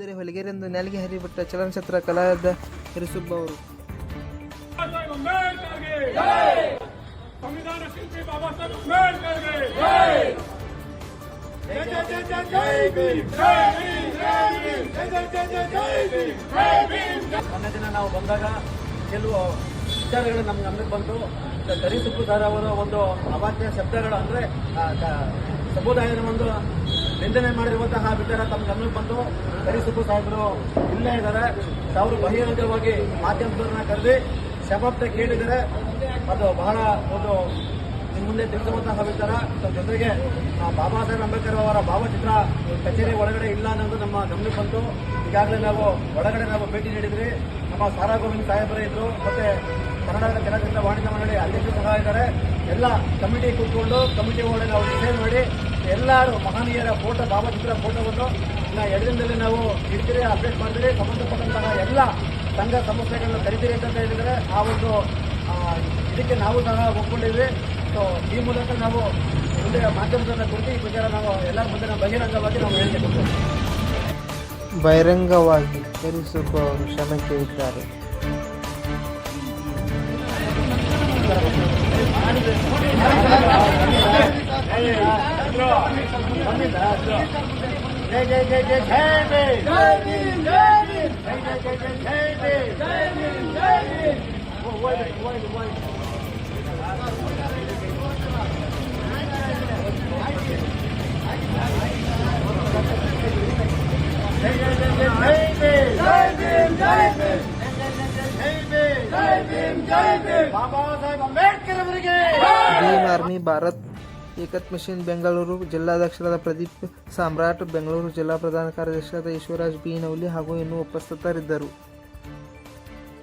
ಉದ್ದರೆ ಹೊಲಿಗೆರೆಂದು ನೆಲಗೆ ಹರಿಬಿಟ್ಟ ಚಲನಚಿತ್ರ ಕಲಾವಿದ ಹಿರಿಸುಬ್ಬ ಅವರು ಮೊನ್ನೆ ದಿನ ನಾವು ಬಂದಾಗ ಕೆಲವು ವಿಚಾರಗಳು ನಮ್ಗೆ ಗಮನಕ್ಕೆ ಬಂತು. ಕರಿ ಸುಬ್ಬುದಾರ ಅವರ ಒಂದು ಅವಾಚ್ಯ ಶಬ್ದಗಳು ಅಂದ್ರೆ ಸಮುದಾಯದ ಒಂದು ನಿಂದನೆ ಮಾಡಿರುವಂತಹ ವಿಚಾರ ತಮ್ಮ ಗಮನಕ್ಕೆ ಬಂತು ಕರಿ ಸುಬ್ಬು ಸಾಹೇಬರು ಇಲ್ಲೇ ಇದ್ದಾರೆ. ಅವರು ಬಹಿರಂಗವಾಗಿ ಮಾಧ್ಯಮದವ್ರನ್ನ ಕರೆದಿ ಶಬಾಬ್ದ ಕೇಳಿದರೆ ಅದು ಬಹಳ ಒಂದು ಮುಂದೆ ತಿಳಿಸುವಂತಹ ವಿಚಾರ. ಜೊತೆಗೆ ಬಾಬಾ ಸಾಹೇಬ್ ಅಂಬೇಡ್ಕರ್ ಅವರ ಭಾವಚಿತ್ರ ಕಚೇರಿ ಒಳಗಡೆ ಇಲ್ಲ ಅನ್ನೋದು ನಮ್ಮ ಗಮನಕ್ಕೆ ಬಂತು. ಈಗಾಗಲೇ ನಾವು ಒಳಗಡೆ ನಾವು ಭೇಟಿ ನೀಡಿದ್ರಿ. ನಮ್ಮ ಸಾರಾ ಗೋವಿಂದ್ ಸಾಹೇಬರೇ ಇದ್ರು. ಮತ್ತೆ ಕರ್ನಾಟಕ ಚಲನಚಿತ್ರ ವಾಣಿಜ್ಯ ಮಂಡಳಿ ಅಧ್ಯಕ್ಷರು ಸಹ ಇದ್ದಾರೆ. ಎಲ್ಲ ಕಮಿಟಿ ಕೂತ್ಕೊಂಡು ಕಮಿಟಿ ಒಳಗೆ ನಾವು ಡಿಸೈಡ್ ಮಾಡಿ ಎಲ್ಲರೂ ಮಹನೀಯರ ಫೋಟೋ, ಭಾವಚಿತ್ರ ಫೋಟೋವನ್ನು ನಾ ಎರಡರಿಂದಲೇ ನಾವು ಇಡ್ತೀರಿ ಅಪ್ಡೇಟ್ ಮಾಡ್ತೀರಿ ಸಂಬಂಧಪಟ್ಟಂತಹ ಎಲ್ಲ ಸಂಘ ಸಮಸ್ಯೆಗಳನ್ನು ಕರಿತೀರಿ ಅಂತ ಹೇಳಿದರೆ ಆ ಒಂದು ಇದಕ್ಕೆ ನಾವು ಸಹ ಒಪ್ಕೊಂಡಿದ್ವಿ. ಸೊ ಈ ಮೂಲಕ ನಾವು ಮುಂದೆ ಮಾಧ್ಯಮದನ್ನ ಕುರಿತು ಈ ವಿಚಾರ ನಾವು ಎಲ್ಲರ ಮುಂದೆ ನಾವು ಬಹಿರಂಗವಾಗಿ ನಾವು ಹೇಳಿಕೊಡ್ತೇವೆ ಬಹಿರಂಗವಾಗಿ ಹಿರಿಸುಬ್ಬ ಅವರು ಕ್ಷಮೆ Di Army Barat Ekat mission Bengaluru ಜಿಲ್ಲಾಧ್ಯಕ್ಷರಾದ Pradeep Samrat, Bengaluru ಜಿಲ್ಲಾ ಪ್ರಧಾನ ಕಾರ್ಯದರ್ಶಿಯಾದ ಈಶ್ವರಾಜ್ ಬಿ. ನವಲಿ ಹಾಗೂ ಇನ್ನೂ ಉಪಸ್ಥಿತರಿದ್ದರು.